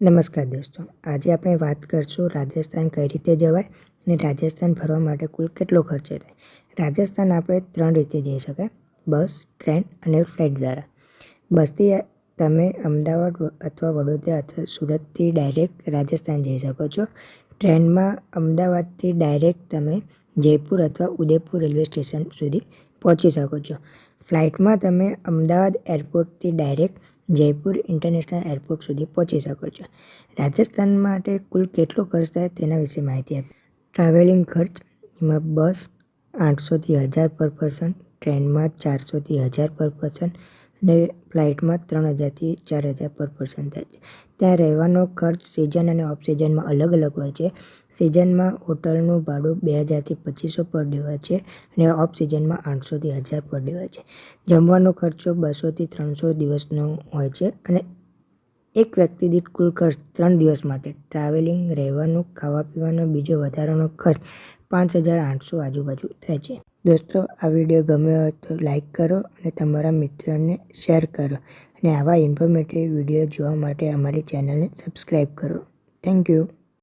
નમસ્કાર દોસ્તો, આજે આપણે વાત કરશું રાજસ્થાન કઈ રીતે જવાય અને રાજસ્થાન ફરવા માટે કુલ કેટલો ખર્ચો થાય. રાજસ્થાન આપણે ત્રણ રીતે જઈ શકાય, બસ, ટ્રેન અને ફ્લાઇટ દ્વારા. બસથી તમે અમદાવાદ અથવા વડોદરા અથવા સુરતથી ડાયરેક્ટ રાજસ્થાન જઈ શકો છો. ટ્રેનમાં અમદાવાદથી ડાયરેક્ટ તમે જયપુર અથવા ઉદયપુર રેલવે સ્ટેશન સુધી પહોંચી શકો છો. ફ્લાઇટમાં તમે અમદાવાદ એરપોર્ટથી ડાયરેક્ટ જયપુર ઇન્ટરનેશનલ એરપોર્ટ સુધી પહોંચી શકો છો. રાજસ્થાન માટે કુલ કેટલો ખર્ચ થાય તેના વિશે માહિતી આપી. ટ્રાવેલિંગ ખર્ચ, એમાં બસ આઠસોથી હજાર પર પર્સન, ટ્રેનમાં ચારસોથી હજાર પર પર્સન અને ફ્લાઇટમાં ત્રણ હજારથી ચાર હજાર પર પર્સન થાય છે. ત્યાં રહેવાનો ખર્ચ સિઝન અને ઓફ સિઝનમાં અલગ અલગ હોય છે. સિઝનમાં હોટલનું ભાડું બે હજારથી પચીસો પર ડે છે અને ઓફ સિઝનમાં આઠસોથી હજાર પર ડે છે. જમવાનો ખર્ચો બસોથી ત્રણસો દિવસનો હોય છે અને એક વ્યક્તિ દીઠ કુલ ખર્ચ ત્રણ દિવસ માટે. ટ્રાવેલિંગ, રહેવાનું ખાવા પીવાનો બીજો વધારાનો ખર્ચ પાંચ હજાર આઠસો આજુબાજુ થાય છે. દોસ્તો, આ વીડિયો ગમ્યો હોય તો લાઈક કરો અને તમારા મિત્રોને શેર કરો અને આવા ઇન્ફોર્મેટિવ વીડિયો જોવા માટે અમારી ચેનલને સબસ્ક્રાઈબ કરો. Thank you